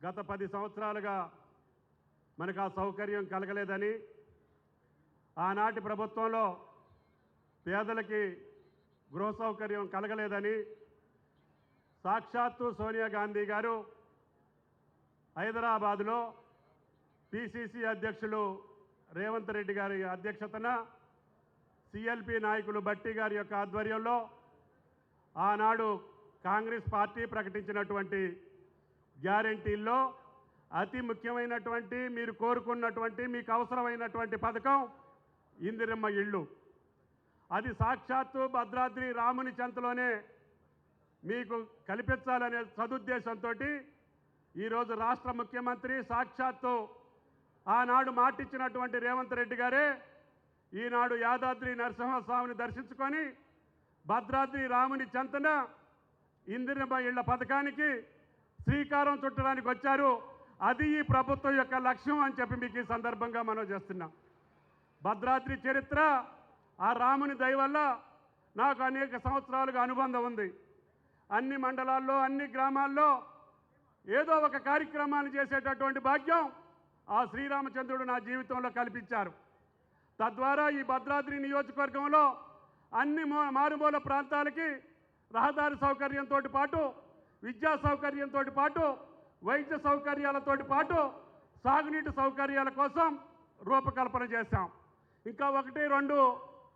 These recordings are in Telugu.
గత పది సంవత్సరాలుగా మనకు ఆ సౌకర్యం కలగలేదని ఆనాటి ప్రభుత్వంలో పేదలకి గృహ సౌకర్యం కలగలేదని సాక్షాత్తు సోనియా గాంధీ గారు హైదరాబాదులో పిసిసి అధ్యక్షులు రేవంత్ రెడ్డి గారి అధ్యక్షతన సిఎల్పి నాయకులు బట్టి గారి యొక్క ఆధ్వర్యంలో ఆనాడు కాంగ్రెస్ పార్టీ ప్రకటించినటువంటి గ్యారంటీల్లో అతి ముఖ్యమైనటువంటి మీరు కోరుకున్నటువంటి మీకు అవసరమైనటువంటి పథకం ఇందిరమ్మ ఇళ్ళు. అది సాక్షాత్తు భద్రాద్రి రాముని చెంతలోనే మీకు కల్పించాలనే సదుద్దేశంతో ఈరోజు రాష్ట్ర ముఖ్యమంత్రి సాక్షాత్తు ఆనాడు మాటిచ్చినటువంటి రేవంత్ రెడ్డి గారే ఈనాడు యాదాద్రి నరసింహస్వామిని దర్శించుకొని భద్రాద్రి రాముని చెంతన ఇందిరమ్మ ఇళ్ళ పథకానికి శ్రీకారం చుట్టడానికి వచ్చారు. అది ఈ ప్రభుత్వం యొక్క లక్ష్యం అని చెప్పి మీకు ఈ సందర్భంగా మనం చేస్తున్నాం. భద్రాద్రి చరిత్ర ఆ రాముని దయ వల్ల నాకు అనేక సంవత్సరాలుగా అనుబంధం ఉంది. అన్ని మండలాల్లో అన్ని గ్రామాల్లో ఏదో ఒక కార్యక్రమాన్ని చేసేటటువంటి భాగ్యం ఆ శ్రీరామచంద్రుడు నా జీవితంలో కల్పించారు. తద్వారా ఈ భద్రాద్రి నియోజకవర్గంలో అన్ని మారుమూల ప్రాంతాలకి రహదారి సౌకర్యంతో పాటు విద్యా సౌకర్యంతో పాటు వైద్య సౌకర్యాలతో పాటు సాగునీటి సౌకర్యాల కోసం రూపకల్పన చేశాం. ఇంకా ఒకటి రెండు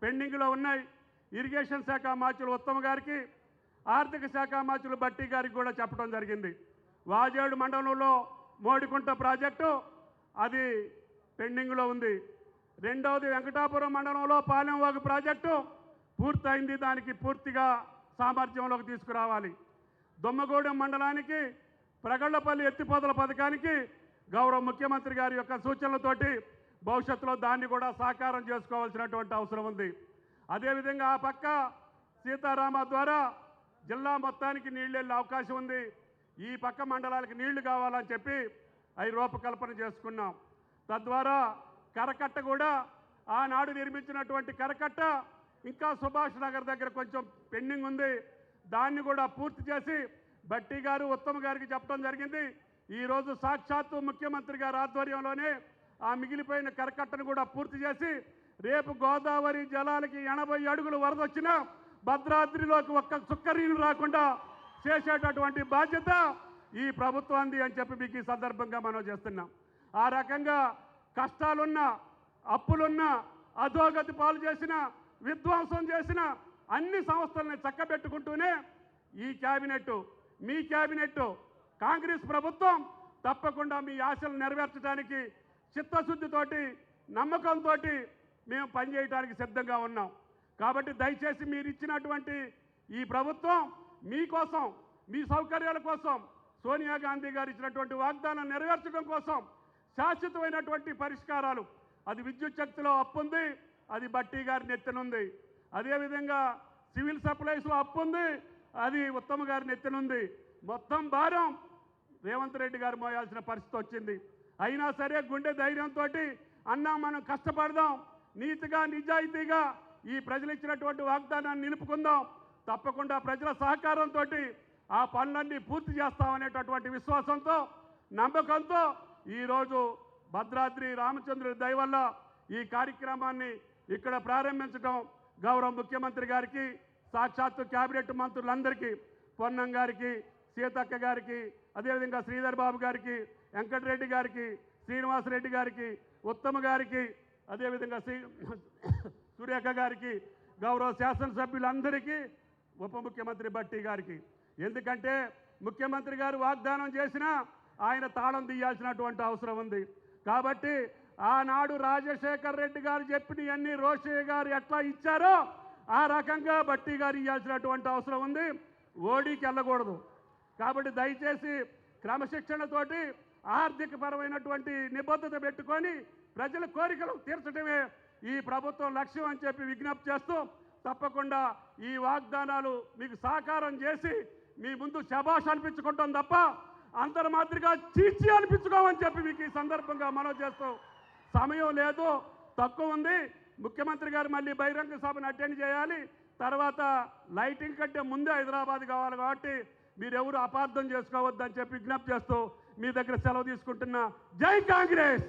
పెండింగ్లో ఉన్నాయి. ఇరిగేషన్ శాఖ మాచులు ఉత్తమ గారికి ఆర్థిక శాఖ మాచులు బట్టి గారికి కూడా చెప్పడం జరిగింది. వాజేడు మండలంలో మోడికుంట ప్రాజెక్టు అది పెండింగ్లో ఉంది. రెండవది వెంకటాపురం మండలంలో పాలెంవాగు ప్రాజెక్టు పూర్తయింది. దానికి పూర్తిగా సామర్థ్యంలోకి తీసుకురావాలి. దొమ్మగూడెం మండలానికి ప్రగళ్ళపల్లి ఎత్తిపోతల పథకానికి గౌరవ ముఖ్యమంత్రి గారి యొక్క సూచనలతోటి భవిష్యత్తులో దాన్ని కూడా సాకారం చేసుకోవాల్సినటువంటి అవసరం ఉంది. అదేవిధంగా ఆ పక్క సీతారామ ద్వారా జిల్లా మొత్తానికి నీళ్ళు వెళ్ళే అవకాశం ఉంది. ఈ పక్క మండలాలకు నీళ్ళు కావాలని చెప్పి అవి రూపకల్పన చేసుకున్నాం. తద్వారా కరకట్ట కూడా ఆనాడు నిర్మించినటువంటి కరకట్ట ఇంకా సుభాష్ నగర్ దగ్గర కొంచెం పెండింగ్ ఉంది. దాన్ని కూడా పూర్తి చేసి భట్టి గారు ఉత్తమ్ గారికి చెప్పడం జరిగింది. ఈరోజు సాక్షాత్తు ముఖ్యమంత్రి గారి ఆధ్వర్యంలోనే ఆ మిగిలిపోయిన కరకట్టను కూడా పూర్తి చేసి రేపు గోదావరి జలాలకి ఎనభై అడుగులు వరద వచ్చినా భద్రాద్రిలోకి ఒక్క చుక్కరీలు రాకుండా చేసేటటువంటి బాధ్యత ఈ ప్రభుత్వాన్ని అని చెప్పి మీకు ఈ సందర్భంగా మనం చేస్తున్నాం. ఆ రకంగా కష్టాలున్న అప్పులున్న అధోగతి పాలు చేసిన విధ్వంసం చేసిన అన్ని సంస్థలని చక్కబెట్టుకుంటూనే ఈ క్యాబినెట్ మీ క్యాబినెట్ కాంగ్రెస్ ప్రభుత్వం తప్పకుండా మీ ఆశలు నెరవేర్చడానికి చిత్తశుద్ధితోటి నమ్మకంతో మేము పనిచేయడానికి సిద్ధంగా ఉన్నాం. కాబట్టి దయచేసి మీరు ఇచ్చినటువంటి ఈ ప్రభుత్వం మీకోసం మీ సౌకర్యాల కోసం సోనియా గాంధీ గారు ఇచ్చినటువంటి వాగ్దానం నెరవేర్చడం కోసం శాశ్వతమైనటువంటి పరిష్కారాలు. అది విద్యుత్ శక్తిలో అప్పుంది అది బట్టి గారి నెత్తనుంది. అదేవిధంగా సివిల్ సప్లైస్లో అప్పు ఉంది. అది ఉత్తమ గారి నెత్తనుంది మొత్తం భారం రేవంత్ రెడ్డి గారు మోయాల్సిన పరిస్థితి వచ్చింది. అయినా సరే గుండె ధైర్యంతో అన్నా మనం కష్టపడదాం. నీతిగా నిజాయితీగా ఈ ప్రజలు ఇచ్చినటువంటి వాగ్దానాన్ని నిలుపుకుందాం. తప్పకుండా ప్రజల సహకారంతో ఆ పనులన్నీ పూర్తి చేస్తామనేటటువంటి విశ్వాసంతో నమ్మకంతో ఈరోజు భద్రాద్రి రామచంద్రుడి దయ వల్ల ఈ కార్యక్రమాన్ని ఇక్కడ ప్రారంభించడం గౌరవ ముఖ్యమంత్రి గారికి సాక్షాత్తు క్యాబినెట్ మంత్రులందరికీ పొన్నం గారికి సీతక్క గారికి అదేవిధంగా శ్రీధర్ బాబు గారికి వెంకటరెడ్డి గారికి శ్రీనివాసరెడ్డి గారికి ఉత్తమ గారికి అదేవిధంగా శ్రీ సురేఖ గారికి గౌరవ శాసనసభ్యులందరికీ ఉప ముఖ్యమంత్రి భట్టి గారికి. ఎందుకంటే ముఖ్యమంత్రి గారు వాగ్దానం చేసినా ఆయన తాళం తీయాల్సినటువంటి అవసరం ఉంది. కాబట్టి ఆనాడు రాజశేఖర్ రెడ్డి గారు చెప్పినవన్నీ రోషయ్య గారు ఎట్లా ఇచ్చారో ఆ రకంగా బట్టి గారు ఇవ్వాల్సినటువంటి అవసరం ఉంది. ఓడికి వెళ్ళకూడదు. కాబట్టి దయచేసి క్రమశిక్షణతోటి ఆర్థిక పరమైనటువంటి నిబద్ధత పెట్టుకొని ప్రజల కోరికలు తీర్చడమే ఈ ప్రభుత్వం లక్ష్యం అని చెప్పి విజ్ఞప్తి చేస్తూ తప్పకుండా ఈ వాగ్దానాలు మీకు సాకారం చేసి మీ ముందు శబాష్ అనిపించుకుంటాం తప్ప అంతర్మాత్రిగా చీచి అనిపించుకోమని చెప్పి మీకు ఈ సందర్భంగా మనం చేస్తూ సమయం లేదు తక్కువ ఉంది. ముఖ్యమంత్రి గారు మళ్ళీ బహిరంగ సభను అటెండ్ చేయాలి. తర్వాత లైటింగ్ కంటే ముందే హైదరాబాద్ కావాలి కాబట్టి మీరెవరు అపార్థం చేసుకోవద్దని చెప్పి విజ్ఞప్తి చేస్తూ మీ దగ్గర సెలవు తీసుకుంటున్నా జై కాంగ్రెస్!